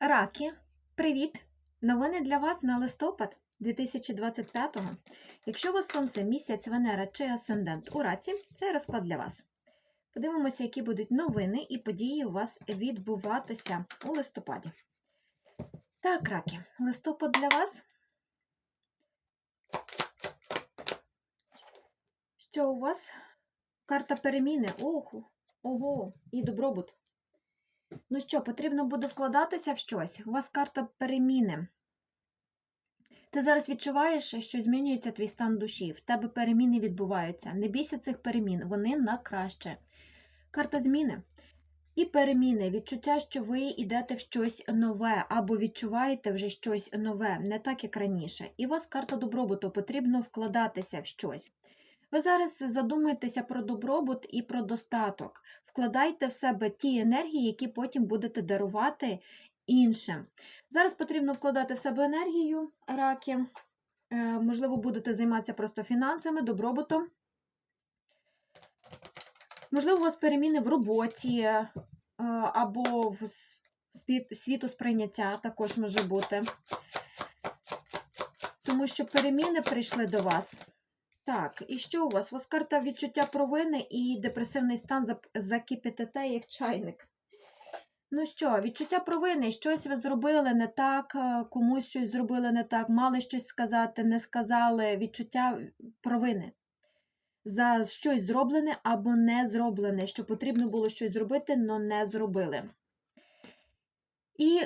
Раки, привіт! Новини для вас на листопад 2025-го. Якщо у вас сонце, місяць, Венера чи асцендент у раці, це розклад для вас. Подивимося, які будуть новини і події у вас відбуватися у листопаді. Так, раки, листопад для вас. Що у вас? Карта переміни. Оху, ого, і добробут. Ну що, потрібно буде вкладатися в щось. У вас карта переміни. Ти зараз відчуваєш, що змінюється твій стан душі, в тебе переміни відбуваються. Не бійся цих перемін, вони на краще. Карта зміни. І переміни, відчуття, що ви йдете в щось нове, або відчуваєте вже щось нове, не так, як раніше. І у вас карта добробуту, потрібно вкладатися в щось. Ви зараз задумаєтеся про добробут і про достаток. Вкладайте в себе ті енергії, які потім будете дарувати іншим. Зараз потрібно вкладати в себе енергію, раки. Е, Можливо, будете займатися просто фінансами, добробутом. Можливо, у вас переміни в роботі е, або в с- світ- світосприйняття також може бути. Тому що переміни прийшли до вас. Так, і що у вас? У вас карта відчуття провини і депресивний стан закипятите, як чайник. Ну що, відчуття провини, щось ви зробили не так, е, комусь щось зробили не так, мали щось сказати, не сказали. Відчуття провини за щось зроблене або не зроблене, що потрібно було щось зробити, але не зробили. І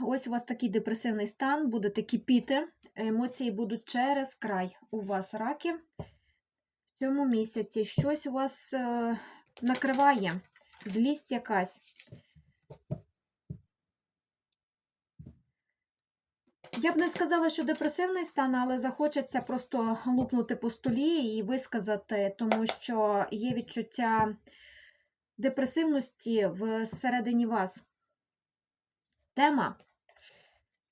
ось у вас такий депресивний стан, будете кипіти, емоції будуть через край. У вас раки в цьому місяці. Щось у вас е, накриває, злість якась. Я б не сказала, що депресивний стан, але захочеться просто лупнути по столі і висказати, тому що є відчуття депресивності всередині вас. Тема.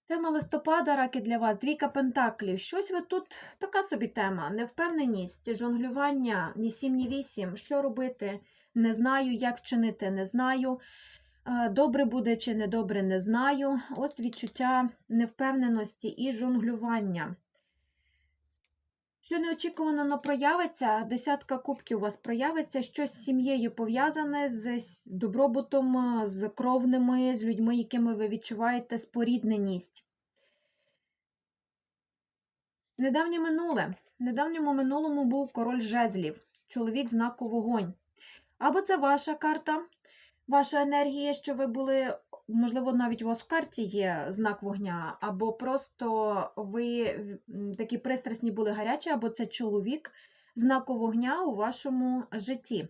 Тема листопада, раки для вас, двійка пентаклів. Щось ви тут така собі тема. Невпевненість, жонглювання, ні сім, ні вісім. Що робити? Не знаю, як вчинити, не знаю. Добре буде чи недобре, не знаю. Ось відчуття невпевненості і жонглювання. Що неочікувано но проявиться, десятка кубків у вас проявиться, щось з сім'єю пов'язане з добробутом, з кровними, з людьми, якими ви відчуваєте спорідненість. Недавнє минуле. Недавньому минулому був король жезлів, чоловік знаку вогонь. Або це ваша карта, ваша енергія, що ви були, можливо, навіть у вас в карті є знак вогня, або просто ви такі пристрасні були гарячі, або це чоловік знаку вогня у вашому житті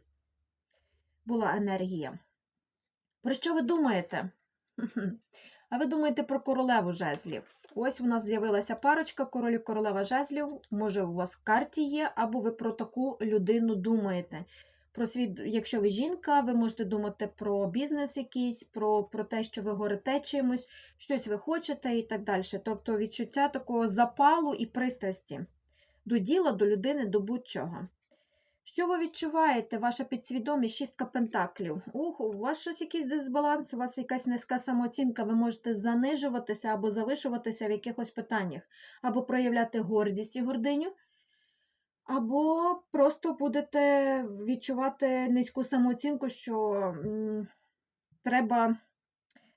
була енергія. Про що ви думаєте? А ви думаєте про королеву жезлів? Ось у нас з'явилася парочка король королева жезлів. Може, у вас в карті є, або ви про таку людину думаєте. Про свій, якщо ви жінка, ви можете думати про бізнес якийсь, про, про те, що ви горите чимось, щось ви хочете і так далі. Тобто відчуття такого запалу і пристрасті до діла, до людини, до будь-чого. Що ви відчуваєте? Ваша підсвідомість, шістка пентаклів. Ух, у вас щось якийсь дисбаланс, у вас якась низька самооцінка, ви можете занижуватися або завишуватися в якихось питаннях, або проявляти гордість і гординю, або просто будете відчувати низьку самооцінку, що треба.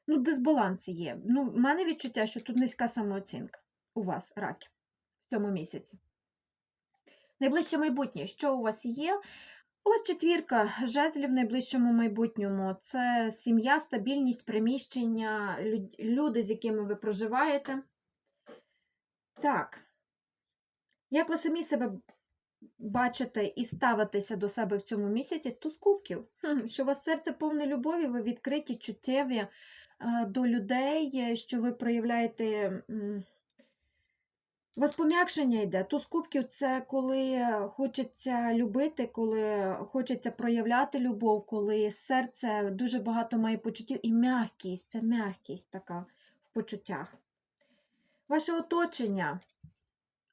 Ну, дисбаланс є. Ну, в мене відчуття, що тут низька самооцінка у вас, раки, в цьому місяці. Найближче майбутнє, що у вас є? У вас четвірка жезлів в найближчому майбутньому. Це сім'я, стабільність, приміщення, люди, з якими ви проживаєте. Так. Як ви самі себе бачите і ставитеся до себе в цьому місяці, туз кубків. Що у вас серце повне любові, ви відкриті, чуттєві е, до людей, е, що ви проявляєте. у вас пом'якшення йде. Туз кубків це коли хочеться любити, коли хочеться проявляти любов, коли серце дуже багато має почуттів і м'якість, це м'якість така в почуттях. Ваше оточення.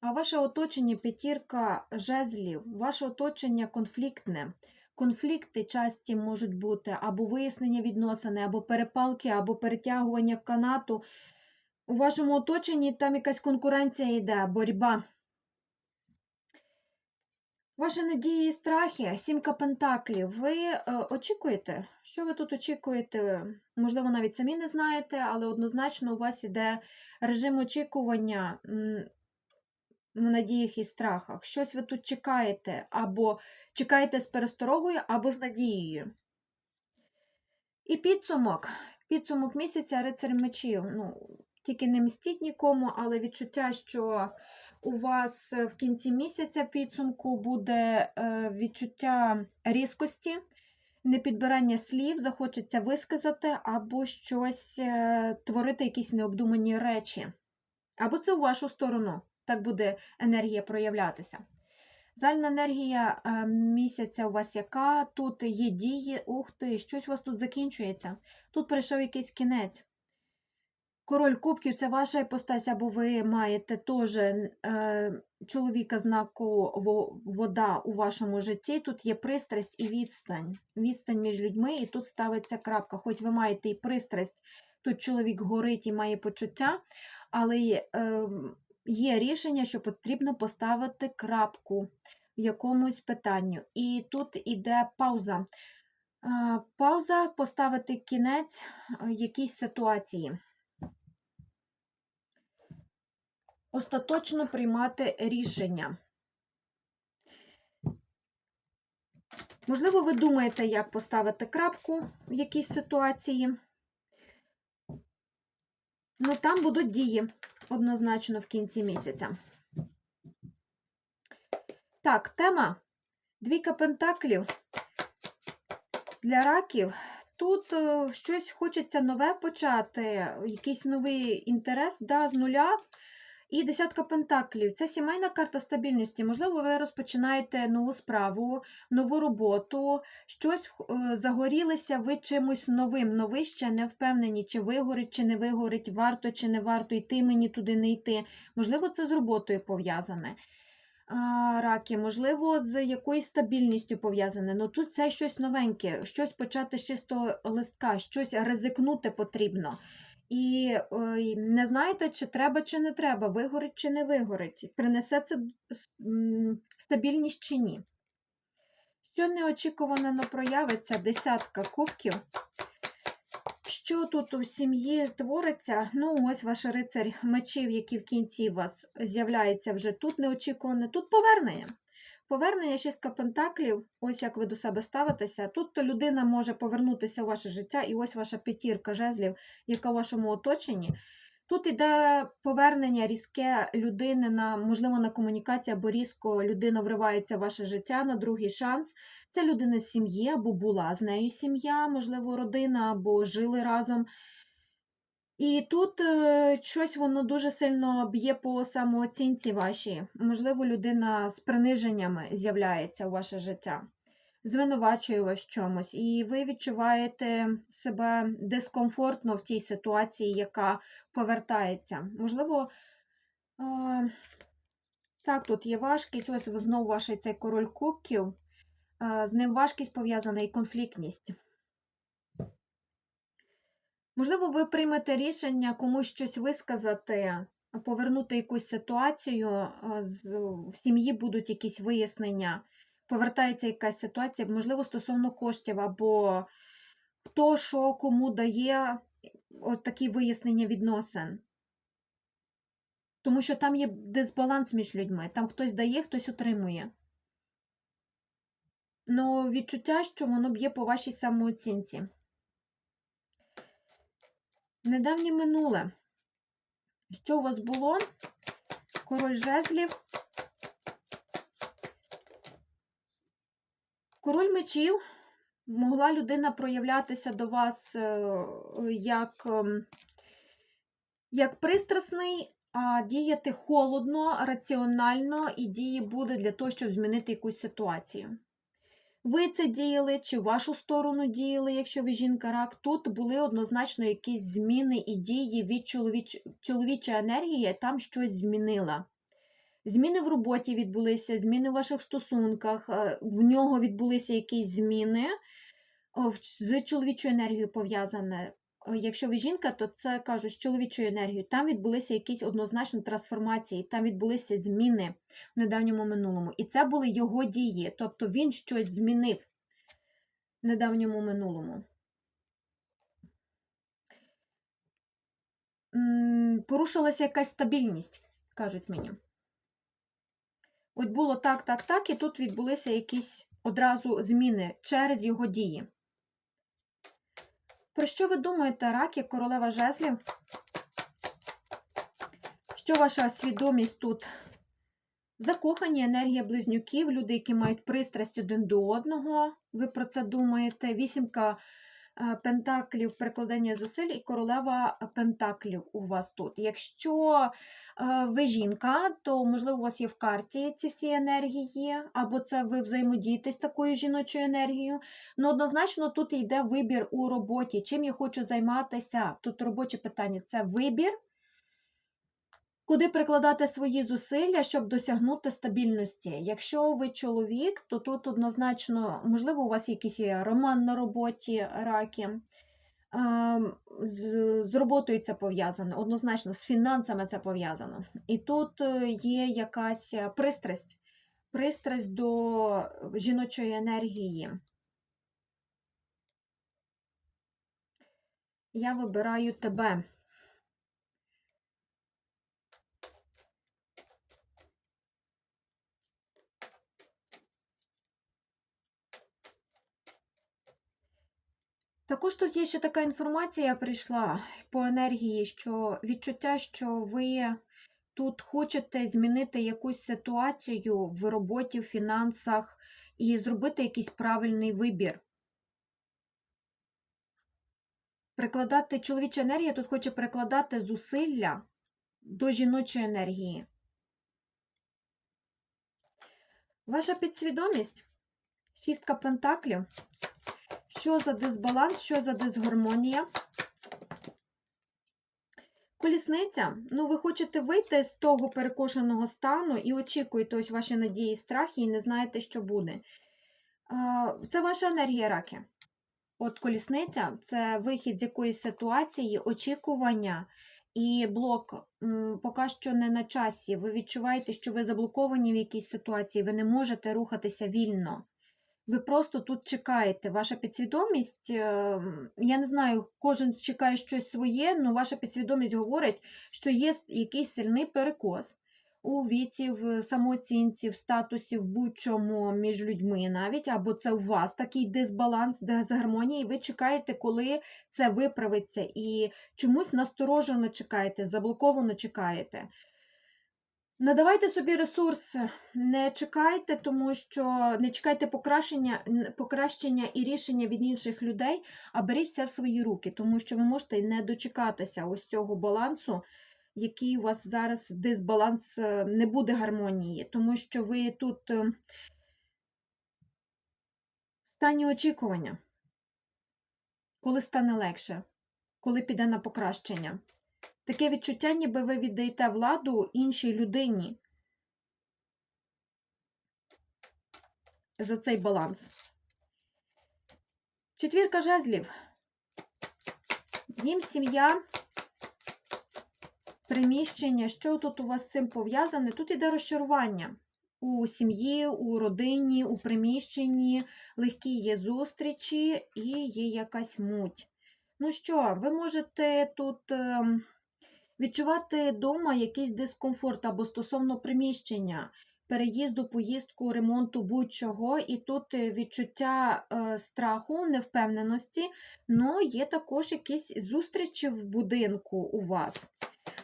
А ваше оточення п'ятірка жезлів, ваше оточення конфліктне. конфлікти часті можуть бути, або вияснення відносини, або перепалки, або перетягування канату. У вашому оточенні там якась конкуренція йде, боротьба. Ваші надії і страхи, сімка пентаклів. Ви е, очікуєте? Що ви тут очікуєте? Можливо, навіть самі не знаєте, але однозначно у вас іде режим очікування в надіях і страхах. Щось ви тут чекаєте, або чекаєте з пересторогою, або з надією. І підсумок. Підсумок місяця рицарь мечів. Ну, тільки не мстіть нікому, але відчуття, що у вас в кінці місяця підсумку буде е, відчуття різкості, непідбирання слів, захочеться висказати, або щось е, творити, якісь необдумані речі. Або це у вашу сторону. Так буде енергія проявлятися. Загальна енергія е, місяця у вас яка? Тут є дії, ух ти, щось у вас тут закінчується. Тут прийшов якийсь кінець. Король кубків це ваша іпостась, або ви маєте теж е, чоловіка знаку вода у вашому житті. Тут є пристрасть і відстань. Відстань між людьми, і тут ставиться крапка. Хоч ви маєте і пристрасть, тут чоловік горить і має почуття, але е, є рішення, що потрібно поставити крапку в якомусь питанню. І тут іде пауза. Пауза поставити кінець е, якійсь ситуації. остаточно приймати рішення. Можливо, ви думаєте, як поставити крапку в якійсь ситуації. Ну, там будуть дії однозначно в кінці місяця. Так, тема двійка пентаклів для раків. Тут е, щось хочеться нове почати, якийсь новий інтерес да, з нуля. І десятка пентаклів це сімейна карта стабільності. Можливо, ви розпочинаєте нову справу, нову роботу, щось е, загорілися ви чимось новим. Новий ще не впевнені, чи вигорить, чи не вигорить, варто чи не варто йти мені туди не йти. Можливо, це з роботою пов'язане. Раки, можливо, з якоюсь стабільністю пов'язане. Ну тут це щось новеньке, щось почати з чистого листка, щось ризикнути потрібно. І ой, не знаєте, чи треба, чи не треба, вигорить чи не вигорить, принесе це стабільність чи ні. Що неочікувано проявиться, десятка кубків. Що тут у сім'ї твориться? Ну, ось ваш рицарь мечів, який в кінці у вас з'являється вже тут неочікуване, тут повернення. Повернення шістка пентаклів, ось як ви до себе ставитеся. Тут то людина може повернутися в ваше життя, і ось ваша п'ятірка жезлів, яка в вашому оточенні. Тут іде повернення різке людини на, можливо, на комунікацію, або різко людина вривається в ваше життя на другий шанс. Це людина з сім'ї, або була з нею сім'я, можливо, родина, або жили разом. І тут е, щось воно дуже сильно б'є по самооцінці вашій. Можливо, людина з приниженнями з'являється у ваше життя, звинувачує вас в чомусь, і ви відчуваєте себе дискомфортно в тій ситуації, яка повертається. Можливо, так, тут є важкість, ось знову ваш цей король кубків, з ним важкість пов'язана і конфліктність. Можливо, ви приймете рішення комусь щось висказати, повернути якусь ситуацію, в сім'ї будуть якісь вияснення, повертається якась ситуація, можливо, стосовно коштів, або хто що кому дає от такі вияснення відносин. Тому що там є дисбаланс між людьми, там хтось дає, хтось отримує. Ну, відчуття, що воно б'є по вашій самооцінці. Недавнє минуле. Що у вас було? Король жезлів. Король мечів. Могла людина проявлятися до вас е, як, ем, як пристрасний, а діяти холодно, раціонально, і дії буде для того, щоб змінити якусь ситуацію. Ви це діяли, чи в вашу сторону діяли, якщо ви жінка рак, тут були однозначно якісь зміни і дії від чоловіч... чоловічої енергії, там щось змінила. Зміни в роботі відбулися, зміни в ваших стосунках, е, в нього відбулися якісь зміни з чоловічою енергією пов'язане. Е, Якщо ви жінка, то це кажуть з чоловічою енергією. Там відбулися якісь однозначно трансформації, там відбулися зміни в недавньому минулому. І це були його дії. Тобто він щось змінив в недавньому минулому. Порушилася якась стабільність, кажуть мені. От було так, так, так, і тут відбулися якісь одразу зміни через його дії. Про що ви думаєте, раки, королева жезлів? Що ваша свідомість тут? Закохані енергія близнюків, люди, які мають пристрасть один до одного. Ви про це думаєте? Вісімка пентаклів, перекладання зусиль і королева пентаклів у вас тут. Якщо е, ви жінка, то можливо у вас є в карті ці всі енергії, або це ви взаємодієте з такою жіночою енергією. Ну, однозначно, тут йде вибір у роботі. Чим я хочу займатися? Тут робоче питання це вибір. Куди прикладати свої зусилля, щоб досягнути стабільності? Якщо ви чоловік, то тут однозначно, можливо, у вас якийсь є роман на роботі, раки. З, роботою це пов'язано, однозначно, з фінансами це пов'язано. І тут е, є якась е, пристрасть, пристрасть до жіночої енергії. Я вибираю тебе. Також тут є ще така інформація прийшла по енергії, що відчуття, що ви тут хочете змінити якусь ситуацію в роботі, в фінансах і зробити якийсь правильний вибір. Прикладати чоловіча енергія тут хоче прикладати зусилля до жіночої енергії. Ваша підсвідомість, шістка пентаклів. Що за дисбаланс, що за дисгармонія? Колісниця. Ну, ви хочете вийти з того перекошеного стану і очікуєте ось ваші надії і страхи, і не знаєте, що буде. Це ваша енергія раки. От колісниця це вихід з якоїсь ситуації, очікування і блок поки що не на часі. Ви відчуваєте, що ви заблоковані в якійсь ситуації, ви не можете рухатися вільно. Ви просто тут чекаєте. Ваша підсвідомість, е, я не знаю, кожен чекає щось своє, але ваша підсвідомість говорить, що є якийсь сильний перекос у віці, в самооцінці, в статусі, в будь-чому між людьми навіть, або це у вас такий дисбаланс, дисгармонія, і ви чекаєте, коли це виправиться, і чомусь насторожено чекаєте, заблоковано чекаєте. Надавайте собі ресурс, не чекайте, тому що не чекайте покращення, покращення і рішення від інших людей, а беріть все в свої руки, тому що ви можете не дочекатися ось цього балансу, який у вас зараз дисбаланс, е, не буде гармонії, тому що ви тут е, в стані очікування, коли стане легше, коли піде на покращення. Таке відчуття, ніби ви віддаєте владу іншій людині за цей баланс. Четвірка жезлів. Дім, сім'я, приміщення. Що тут у вас з цим пов'язане? Тут іде розчарування. У сім'ї, у родині, у приміщенні, легкі є зустрічі і є якась муть. Ну що, ви можете тут ем, відчувати вдома якийсь дискомфорт або стосовно приміщення, переїзду, поїздку, ремонту будь-чого, і тут е, відчуття е, страху, невпевненості, але є також якісь зустрічі в будинку у вас.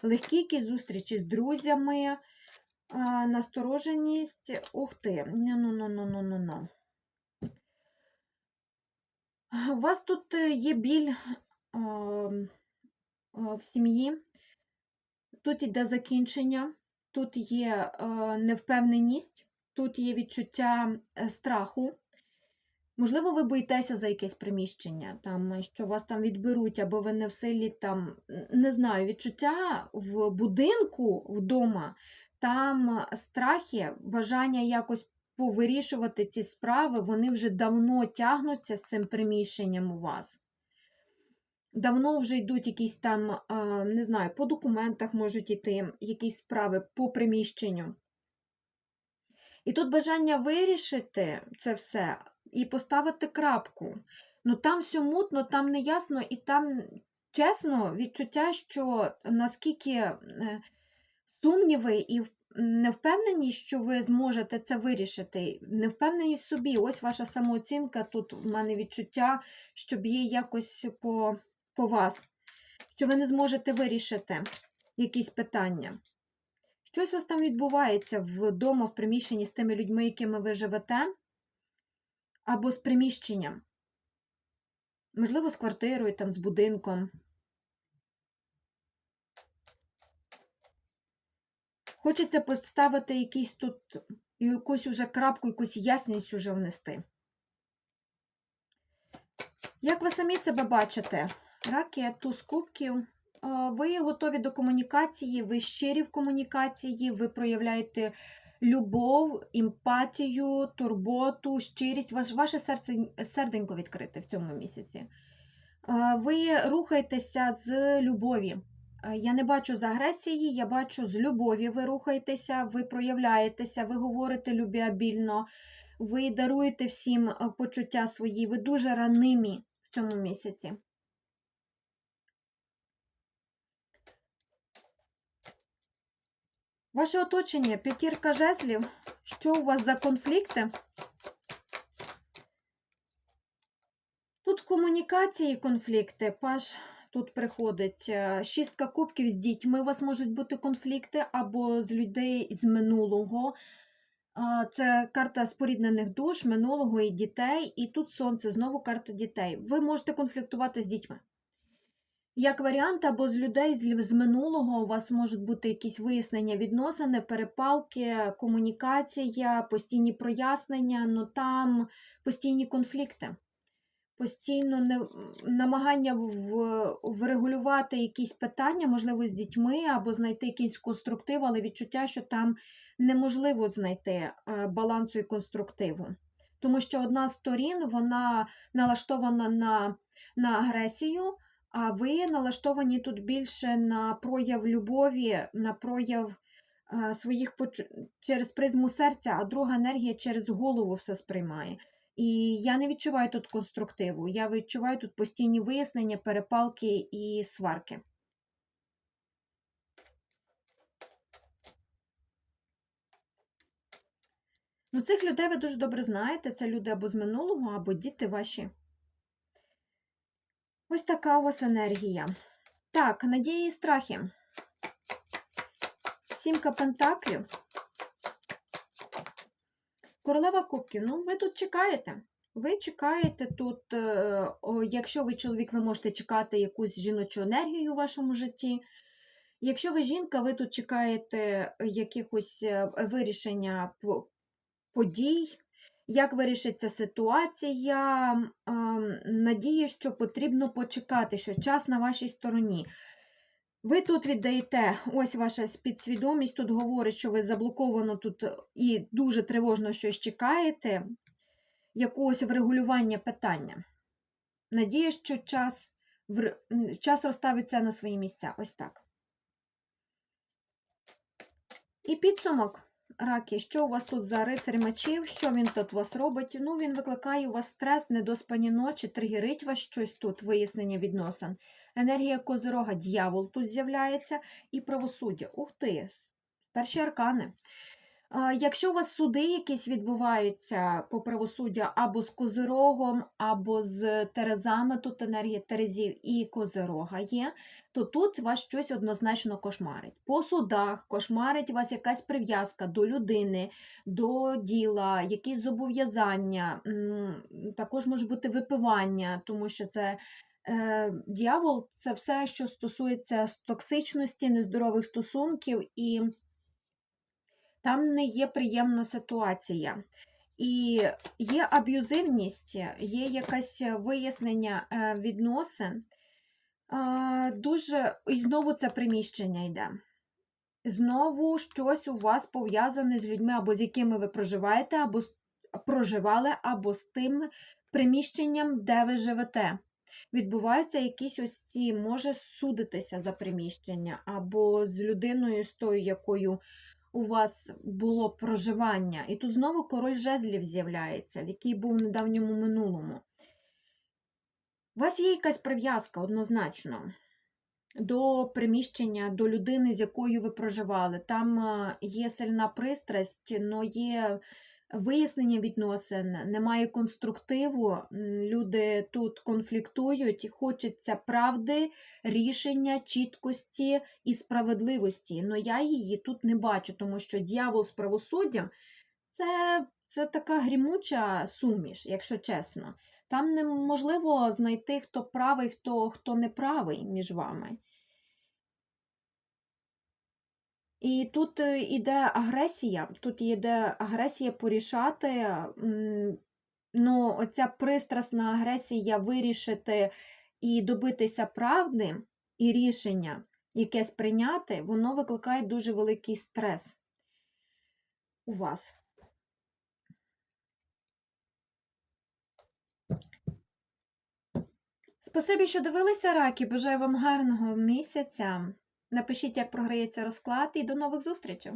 Легкі якісь зустрічі з друзями, настороженість. Ух ти, ну-ну-ну-ну-ну-ну. У вас тут е, є біль в сім'ї, тут іде закінчення, тут є е, невпевненість, тут є відчуття е, страху. Можливо, ви боїтеся за якесь приміщення, там, що вас там відберуть, або ви не в силі там, не знаю, відчуття в будинку вдома там страхи, бажання якось повирішувати ці справи, вони вже давно тягнуться з цим приміщенням у вас. Давно вже йдуть якісь там, не знаю, по документах можуть йти якісь справи по приміщенню. І тут бажання вирішити це все і поставити крапку. Ну там все мутно, там неясно, і там чесно відчуття, що наскільки е, сумніви і невпевненість, що ви зможете це вирішити, невпевненість в собі. Ось ваша самооцінка. Тут в мене відчуття, що б'є якось по, по вас, що ви не зможете вирішити якісь питання. Щось у вас там відбувається вдома, в приміщенні з тими людьми, якими ви живете, або з приміщенням. Можливо, з квартирою, там, з будинком. Хочеться поставити якийсь тут, якусь уже крапку, якусь ясність уже внести. Як ви самі себе бачите? Раки, туз кубків. Ви готові до комунікації, ви щирі в комунікації, ви проявляєте любов, емпатію, турботу, щирість. Ваш, ваше серце, серденько відкрите в цьому місяці. Ви рухаєтеся з любові. Я не бачу з агресії, я бачу з любові. Ви рухаєтеся, ви проявляєтеся, ви говорите любвеобільно, ви даруєте всім почуття свої, ви дуже ранимі в цьому місяці. Ваше оточення, п'ятірка жезлів. Що у вас за конфлікти? Тут комунікації конфлікти. Паш тут приходить. е, Шістка кубків з дітьми. У вас можуть бути конфлікти або з людей з минулого. Це карта споріднених душ, минулого і дітей. І тут сонце, знову карта дітей. Ви можете конфліктувати з дітьми. Як варіант, або з людей з, минулого у вас можуть бути якісь вияснення відносини, перепалки, комунікація, постійні прояснення, ну там постійні конфлікти, постійно не, намагання в, врегулювати якісь питання, можливо, з дітьми, або знайти якийсь конструктив, але відчуття, що там неможливо знайти е, балансу і конструктиву. Тому що одна з сторін вона налаштована на, на агресію. А ви налаштовані тут більше на прояв любові, на прояв а, своїх через призму серця, а друга енергія через голову все сприймає. І я не відчуваю тут конструктиву. Я відчуваю тут постійні вияснення, перепалки і сварки. Ну, цих людей ви дуже добре знаєте. Це люди або з минулого, або діти ваші. Ось така у вас енергія. Так, надії і страхи. Сімка пентаклів. Королева кубків. Ну, ви тут чекаєте. Ви чекаєте тут, е, якщо ви чоловік, ви можете чекати якусь жіночу енергію у вашому житті. Якщо ви жінка, ви тут чекаєте якихось е, вирішення подій, як вирішиться ситуація. Ем, Надію, що потрібно почекати, що час на вашій стороні. Ви тут віддаєте, ось ваша підсвідомість тут говорить, що ви заблоковано тут і дуже тривожно щось чекаєте, якогось врегулювання питання. Надія, що час, час розставиться на свої місця. Ось так. І підсумок. Раки, що у вас тут за рицарь мечів? Що він тут у вас робить? Ну, він викликає у вас стрес, недоспані ночі, тригерить вас щось тут, вияснення відносин. Енергія козирога, дьявол тут з'являється і правосуддя. Ух ти, старші аркани. Якщо у вас суди якісь відбуваються по правосуддю або з козирогом, або з терезами, тут енергія терезів і козирога є, то тут вас щось однозначно кошмарить. По судах кошмарить вас якась прив'язка до людини, до діла, якісь зобов'язання, також може бути випивання, тому що це е, дьявол це все, що стосується токсичності, нездорових стосунків, і там не є приємна ситуація. І є аб'юзивність, є якесь вияснення е, відносин. Дуже, і знову це приміщення йде. знову щось у вас пов'язане з людьми, або з якими ви проживаєте, або проживали, або з тим приміщенням, де ви живете. Відбуваються якісь ось ці, може судитися за приміщення, або з людиною, з тою, якою у вас було проживання. І тут знову король жезлів з'являється, який був в недавньому минулому. У вас є якась прив'язка однозначно до приміщення, до людини, з якою ви проживали. Там е, є сильна пристрасть, але є вияснення відносин, немає конструктиву. Люди тут конфліктують, хочеться правди, рішення, чіткості і справедливості. Але я її тут не бачу, тому що дьявол з правосуддям це, це така грімуча суміш, якщо чесно. Там неможливо знайти, хто правий, хто, хто неправий між вами. І тут е, іде агресія, тут іде агресія порішати, ну, оця пристрасна агресія вирішити і добитися правди і рішення якесь прийняти, воно викликає дуже великий стрес у вас. Спасибі, що дивилися раки. Бажаю вам гарного місяця. Напишіть, як програється розклад, і до нових зустрічей!